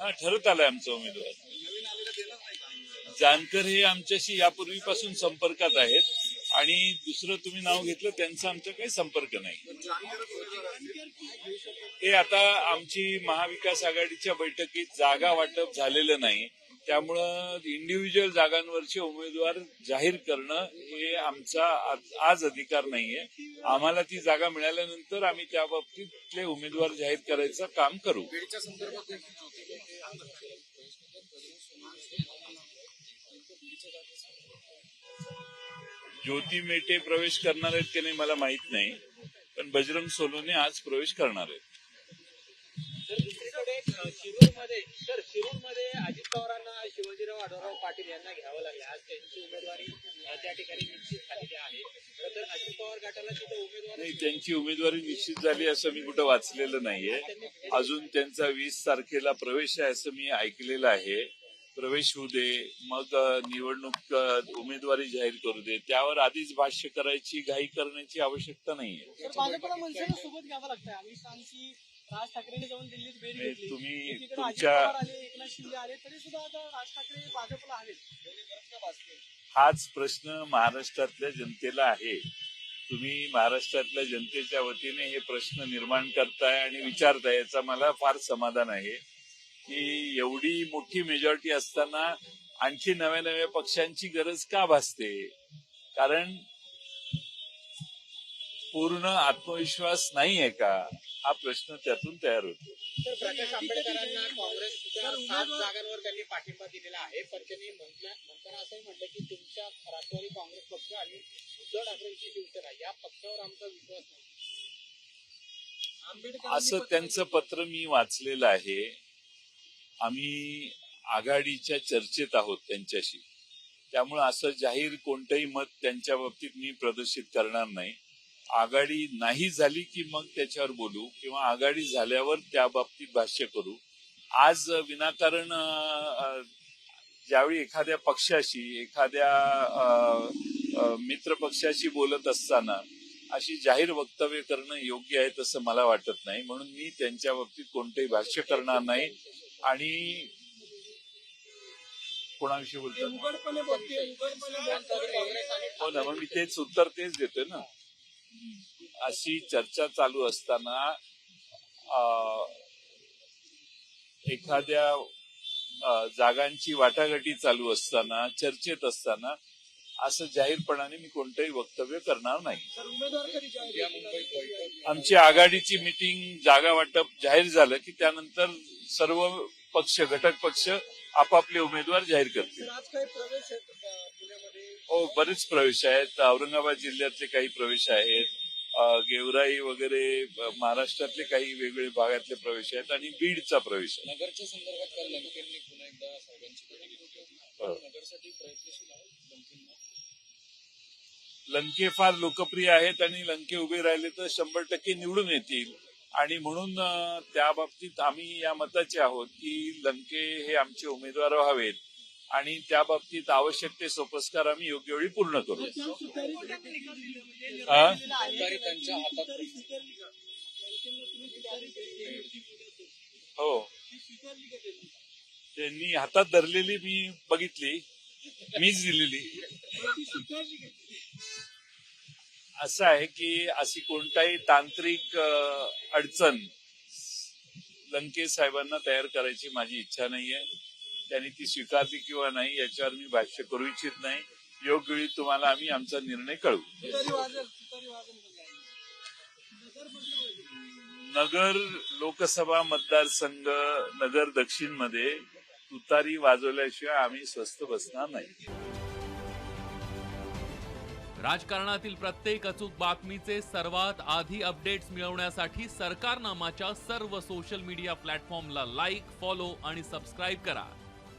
हा ठरत आलाय आमचा उमेदवार. जानकर हे आमच्याशी यापूर्वीपासून संपर्कात आहेत आणि दुसरं तुम्ही नाव घेतलं त्यांचा आमचा काही संपर्क नाही. हे आता आमची महाविकास आघाडीच्या बैठकीत जागा वाटप झालेलं नाही. त्यामुळं इंडिव्हिज्युअल जागांवरचे उमेदवार जाहीर करणं हे आमचा आज- अधिकार नाहीये. आम्हाला ती जागा मिळाल्यानंतर आम्ही त्या बाबतीतले उमेदवार जाहीर करायचं काम करू. ज्योती मेटे प्रवेश करणार आहेत की नाही मला माहीत नाही पण बजरंग सोनवणे आज प्रवेश करणार आहेत. शिरूरमध्ये तर शिरूरमध्ये अजित पवारांना शिवाजीराव आढळराव पाटील यांना घ्यावं लागले. आज त्यांची उमेदवारी त्या ठिकाणी निश्चित झालेली आहे. तर अजित पवार गटाला तिथे उमेदवार नाही त्यांची उमेदवारी निश्चित झाली असं मी कुठं वाचलेलं नाहीये. अजून त्यांचा वीस तारखेला प्रवेश आहे असं मी ऐकलेलं आहे. प्रवेश होऊ दे मग निवडणूक उमेदवारी जाहीर करू दे त्यावर आधीच भाष्य करायची घाई करण्याची आवश्यकता नाहीये. राज ठाकरेंनी जाऊन दिल्लीत भेट नाही, घेतली. तुम्ही एकीकडे अजित तुमच्या- पवार आले एकनाथ शिंदे आले तरी सुद्धा आता राज ठाकरे भाजपला हवेत हाच प्रश्न महाराष्ट्रातल्या जनतेला आहे. तुम्ही महाराष्ट्रातल्या जनतेच्या वतीने हे प्रश्न निर्माण करताय आणि विचारताय याचा मला फार समाधान आहे. की एवढी मोठी मेजॉरिटी असताना आणखी नव्या नव्या पक्षांची गरज का भासते? कारण पूर्ण आत्मविश्वास नाही आहे का? हा प्रश्न त्यातून तयार होतो. प्रकाश आंबेडकरांना काँग्रेसच्या सात जागांवर त्यांनी पाठिंबा दिलेला आहे पण त्यांनी म्हणताना असंही म्हटलं की तुमच्या राष्ट्रवादी काँग्रेस पक्ष आणि उद्धव ठाकरेंची शिवसेना या पक्षावर आमचा विश्वास नाही. असं त्यांचं पत्र मी वाचलेलं आहे. आम्ही आघाडीच्या चर्चेत आहोत त्यांच्याशी. त्यामुळे असं जाहीर कोणतंही मत त्यांच्या बाबतीत मी प्रदर्शित करणार नाही. आघाडी नाही झाली की मग त्याच्यावर बोलू किंवा आघाडी झाल्यावर त्या बाबतीत भाष्य करू. आज विनाकारण ज्यावेळी एखाद्या पक्षाशी एखाद्या मित्र पक्षाशी बोलत असताना अशी जाहीर वक्तव्य करणं योग्य आहे तसं मला वाटत नाही. म्हणून मी त्यांच्या बाबतीत कोणतेही भाष्य करणार नाही. आणि कोणाविषयी बोलतो हो ना मग मी तेच उत्तर तेच देतोय ना. अशी चर्चा चालू असताना अं, एखाद्या जागांची वाटाघाटी चालू असताना चर्चेत असताना असं जाहीरपणाने मी कोणतंही वक्तव्य करणार नाही. आमची आघाडीची मिटिंग जागा वाटप जाहीर झालं की त्यानंतर सर्व पक्ष घटक पक्ष आपापले उमेदवार जाहीर करतील. हो बरेच प्रवेश आहेत. औरंगाबाद जिल्ह्यातले काही प्रवेश आहेत. गेवराई वगैरे महाराष्ट्रातले काही वेगवेगळे भागातले प्रवेश आहेत आणि बीडचा प्रवेश आहे. नगरच्या संदर्भात काल लंकेंनी पुन्हा एकदा साहेबांची भेट घेतली होती? हो. नगरसाठी प्रयत्नशील आहेत लंकेंना? लंके फार लोकप्रिय आहेत आणि लंके उभे राहिले तर शंभर टक्के निवडून येतील. आणि म्हणून त्या बाबतीत आम्ही या मताचे आहोत की लंके हे आमचे उमेदवार व्हावेत. आणि त्या बाबतीत आवश्यक ते सोपस्कार आम्ही योग्य वेळी पूर्ण करू हा? त्यांनी. हो हातात धरलेली मी बघितली मीच दिलेली? असं आहे की अशी कोणताही तांत्रिक अडचण लंके साहेबांना तयार करायची माझी इच्छा नाहीये त्यांनी ती स्वीकारली किंवा नाही याच्यावर मी भाष्य करू इच्छित नाही. योग्य वेळी तुम्हाला आम्ही आमचा निर्णय कळवू. नगर नगर लोकसभा मतदारसंघ नगर दक्षिणमध्ये तुतारी वाजवल्याशिवाय आम्ही स्वस्त बसणार नाही. राजकारणातील प्रत्येक अचूक बातमीचे सर्वात आधी अपडेट्स मिळवण्यासाठी सरकारनामाच्या सर्व सोशल मीडिया प्लॅटफॉर्मला लाईक फॉलो आणि सबस्क्राईब करा.